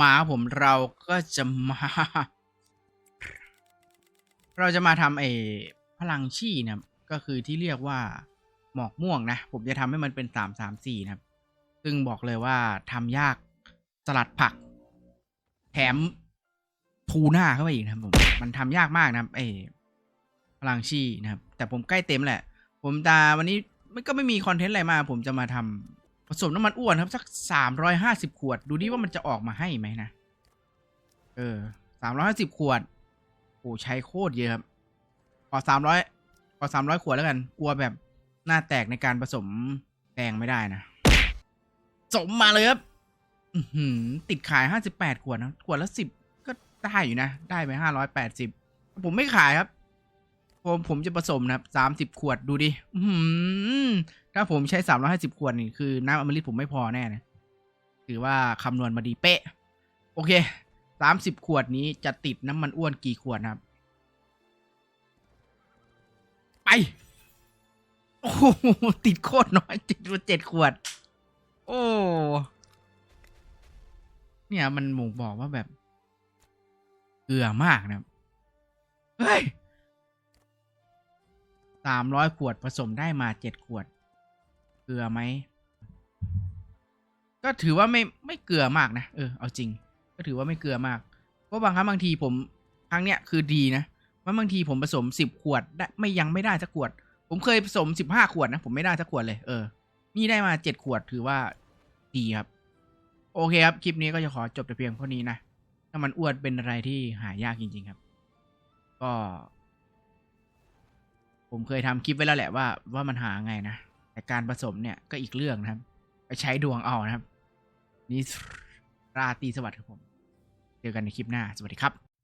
มาผมเราก็จะมา เราจะมาทำไอ้พลังชี่นะครับ ก็คือที่เรียกว่าหมอกม่วงนะ ผมจะทำให้มันเป็นสามสามสี่นะครับ ซึ่งบอกเลยว่าทำยากสลัดผัก แถมทูน่าเข้าไปอีกนะครับผม มันทำยากมากนะครับไอ้พลังชี่นะครับ แต่ผมใกล้เต็มแหละ ผมตาวันนี้มันก็ไม่มีคอนเทนต์อะไรมา ผมจะมาทำ ผสมน้ำมันอ้วนครับ สักสามร้อยห้าสิบขวด ดูดิว่ามันจะออกมาให้ไหมนะ เออสามร้อยห้าสิบขวดโอ้ใช้โคตรเยอะครับขอสามร้อยขอสามร้อยขวดแล้วกัน กลัวแบบหน้าแตกในการผสมแปลงไม่ได้นะ สมมาเลยครับหือติดขายห้าสิบแปดขวดนะ ขวดละสิบก็ได้อยู่นะ ได้ไปห้าร้อยแปดสิบผมไม่ขายครับ ผมผมจะผสมนะครับสามสิบขวดดูดิถ้าผมใช้สามร้อยห้าสิบขวดนี่คือน้ำอมฤตผมไม่พอแน่นะถือว่าคำนวณมาดีเป๊ะ โอเคสามสิบขวดนี้จะติดน้ำมันอ้วนกี่ขวดนะครับ ไป โอ้โหติดโคตรน้อยติดมาเจ็ดขวด โอ้เนี่ยมันหมูบอกว่าแบบ เกลือมากนะเฮ้ย สามร้อยขวดผสมได้มาเจ็ดขวด เกลือไหม ก็ถือว่าไม่ไม่เกลือมากนะ เออ เอาจริง ก็ถือว่าไม่เกลือมาก เพราะบางครั้งบางทีผมครั้งเนี้ยคือดีนะว่าบางทีผมผสมสิบขวดได้ไม่ยังไม่ได้สักขวด ผมเคยผสมสิบห้าขวดนะ ผมไม่ได้สักขวดเลย เออ นี่ได้มาเจ็ดขวดถือว่าดีครับ โอเคครับ คลิปนี้ก็จะขอจบแต่เพียงเท่านี้นะ ถ้ามันอ้วนเป็นอะไรที่หายากจริง ๆครับ ก็ ผมเคยทำคลิปไว้แล้วแหละว่าว่ามันหาไงนะ แต่การผสมเนี่ยก็อีกเรื่องนะครับ ไปใช้ดวงเอานะครับ นี่ราตรีสวัสดิ์ครับผม เจอกันในคลิปหน้า สวัสดีครับ